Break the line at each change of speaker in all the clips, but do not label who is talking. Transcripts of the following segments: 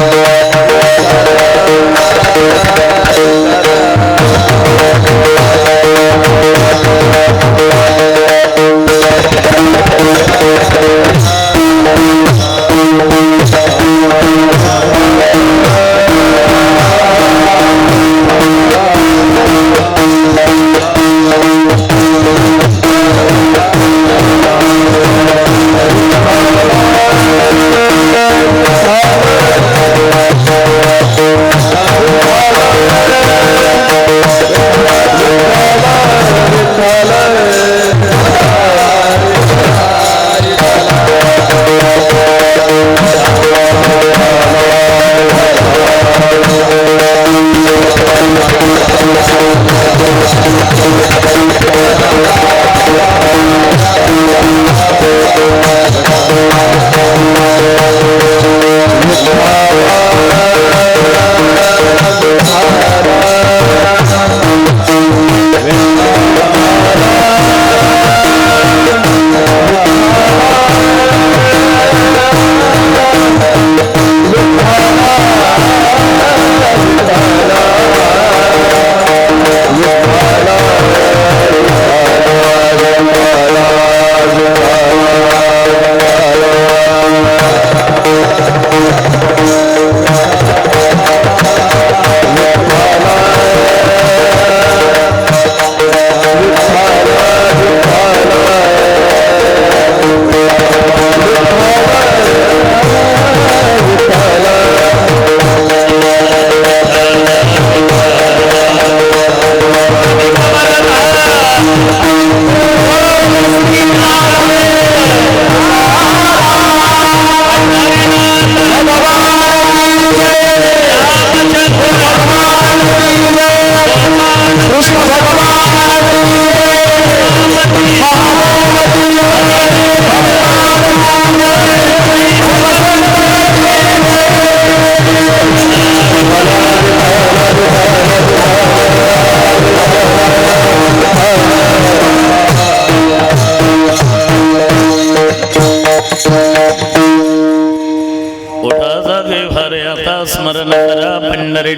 Yeah.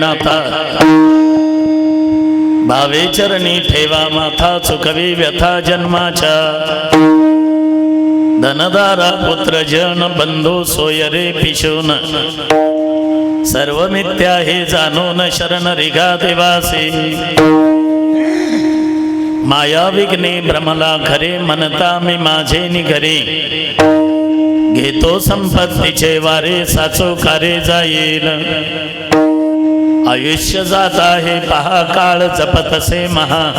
नाथा भावे चरणी ठेवा माथा चुकवी व्यथा जन्माच्या. धनदारा पुत्र जन बंधू सोयरे पिशून. सर्व मिथ्या हे जाणून शरण रिगा देवासी. माया विघ्ने भ्रमला खरे म्हणता मी माझे निघरे. घेतो संपत्तीचे वारे साचो कारे जाईल आयुष्य जात आहे पहा काळ जपतसे महा.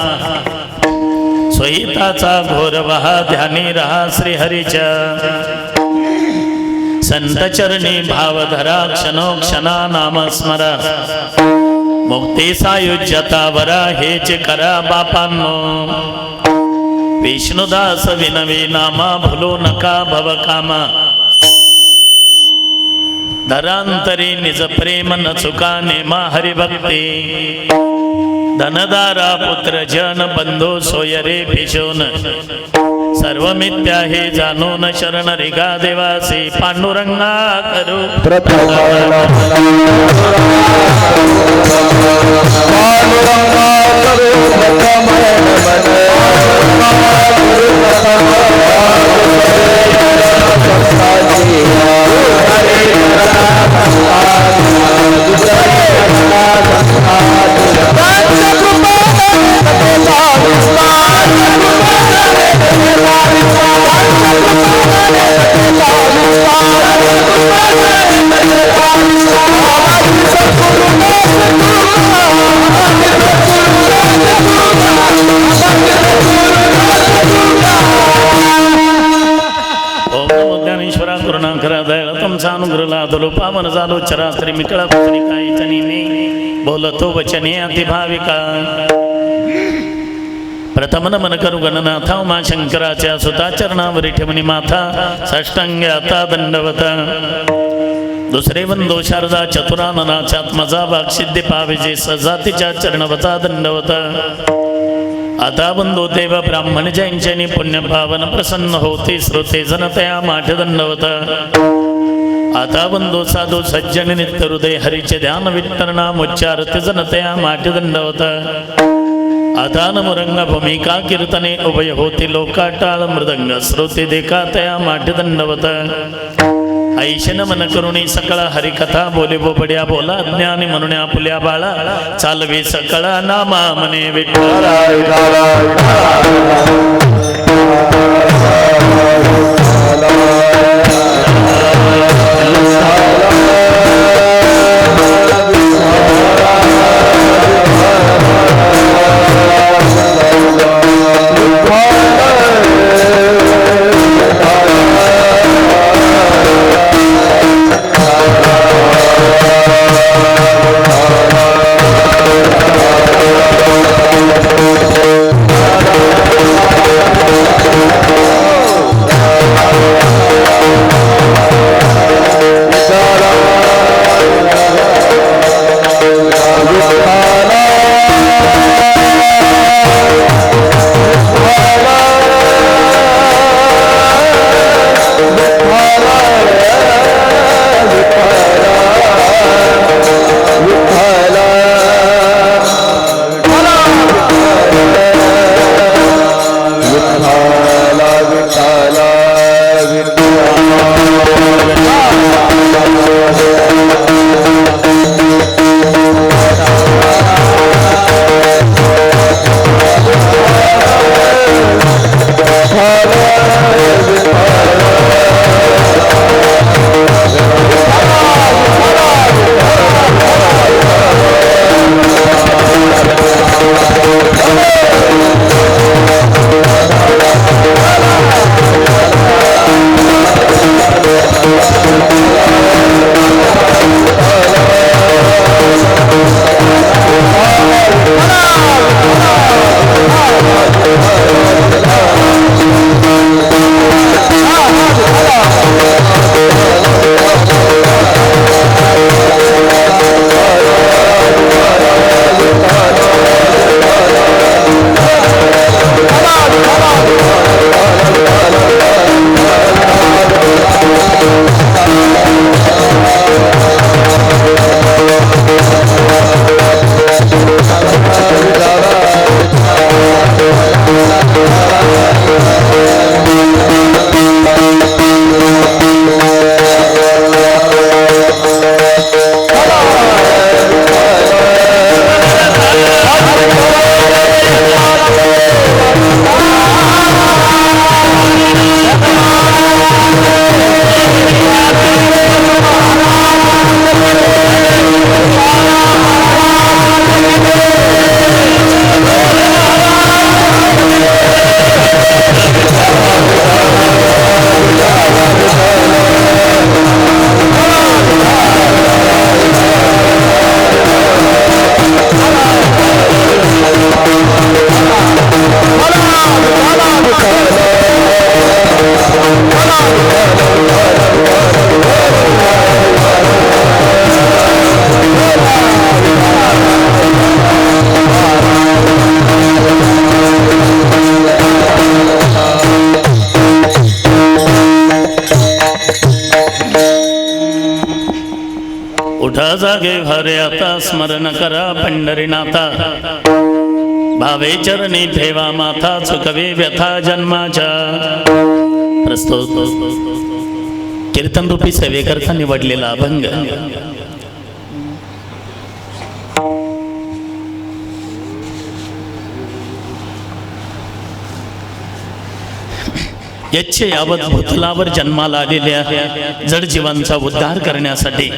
स्वहिताचा घोर वहा ध्यानी रहा श्रीहरीच्या. संत चरणी भाव धरा क्षणोक्षणा नाम स्मरा. मुक्ती सायुज्यता वरा हेच करा बापांनो. विष्णुदास विनवी नामा भुलो नका भव कामा. धरांतरी निज प्रेम न चुका नेमा हरिभक्ती. धनदारा पुत्र जन बंधू सोयरे भिशोन सर्व मिथ्या हे जाणून शरण रिगा देवासी. पांडुरंगा करू.
प्रथम
love. तुमचा अनुग्रह लादलो पावन झालो चराचरी मिकळा पुतणी बोलतो वचने अतिभाविका. प्रथम नमन करू गणनाथा उमा शंकराच्या सुता चरणावरी ठेवणी माथा साष्टांगे आता दंडवत. दुसरे बंधू शारदा चतुराननाच्यात्मजा वाक सिद्धी पाविजे सजातीच्या चरणवता दंडवत. आता बंधू देव ब्राह्मण जैनचनी पुण्य पावन प्रसन्न होते श्रोते जनतया माठ दंडवत. आता बंधू साधू सज्जन नित्य हृदय हरीचे ध्यान विठ्ठलनाम उच्चार जनतया माठ दंडवत. आता मुरंग भूमिका कीर्तने उभय होती लोकाटाळ मृदंग श्रोते देखा तया माठ दंडवत. ऐशन मन करुणी सकळ हरिकथा बोले बोबड्या बोला ज्ञानी म्हणून आपुल्या बाळा. चालवे सकळा नामा मने विठ्ठला. Allah जागे भारे आता स्मरण करा पंढरीनाथा भावे चरणी ठेवा माथा चुकवे व्यथा जन्माच्या. प्रस्तुत. कीर्तन रूपी सेवेकरता निवडलेला अभंग. याचे यावत भूतलावर जन्माला आलेल्या जडजीवांचा उद्धार करण्यासाठी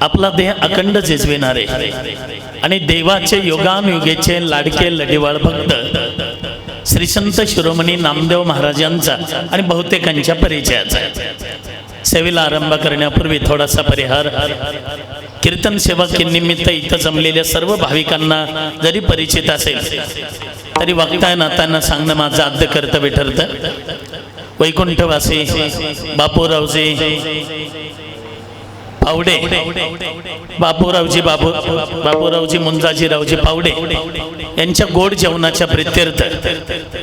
आपला देह अखंड झिजविणारे आणि देवाचे योगानुयोगेचे लाडके लडीवाळ भक्त श्री संत शिरोमणी नामदेव महाराजांचा आणि बहुतेकांच्या परिचयाचा. सेवेला आरंभ करण्यापूर्वी थोडासा परिहार. कीर्तन सेवा निमित्त इथं जमलेल्या सर्व भाविकांना जरी परिचित असेल तरी वक्ताय नात्यांना सांगणं माझं आद्य कर्तव्य ठरतं. वैकुंठवासी बापूरावजी पावडे बापूरावजी बापू बापूरावजी मुंजाजीरावजी पावडे यांच्या गोड जेवणाच्या प्रित्यर्थ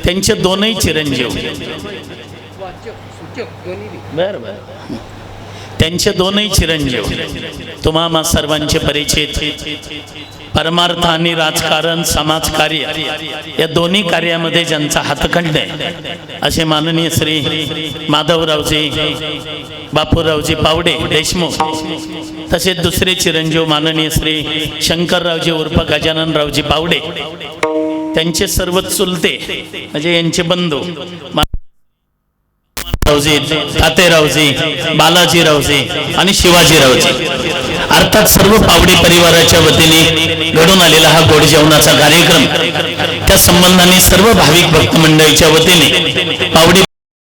त्यांचे दोनही चिरंजीव. बर बर. त्यांचे दोनही चिरंजीव तुम्हा सर्वांचे परिचित परमार्थ आणि राजकारण समाजकार्य या दोन्ही कार्यामध्ये ज्यांचा हातखंड आहे. असे माननीय श्री माधवरावजी बापूरावजी पावडे देशमुख तसेच दुसरे चिरंजीव माननीय श्री शंकररावजी उर्फ गजाननरावजी पावडे त्यांचे सर्व चुलते म्हणजे यांचे बंधू मा- रावजी बालाजी रावजी आणि शिवाजीरावजी अर्थात सर्व पावडी परिवाराच्या वतीने घडून आलेला हा गोड जेवणाचा कार्यक्रम. त्या संबंधाने सर्व भाविक भक्त मंडळीच्या वतीने पावडी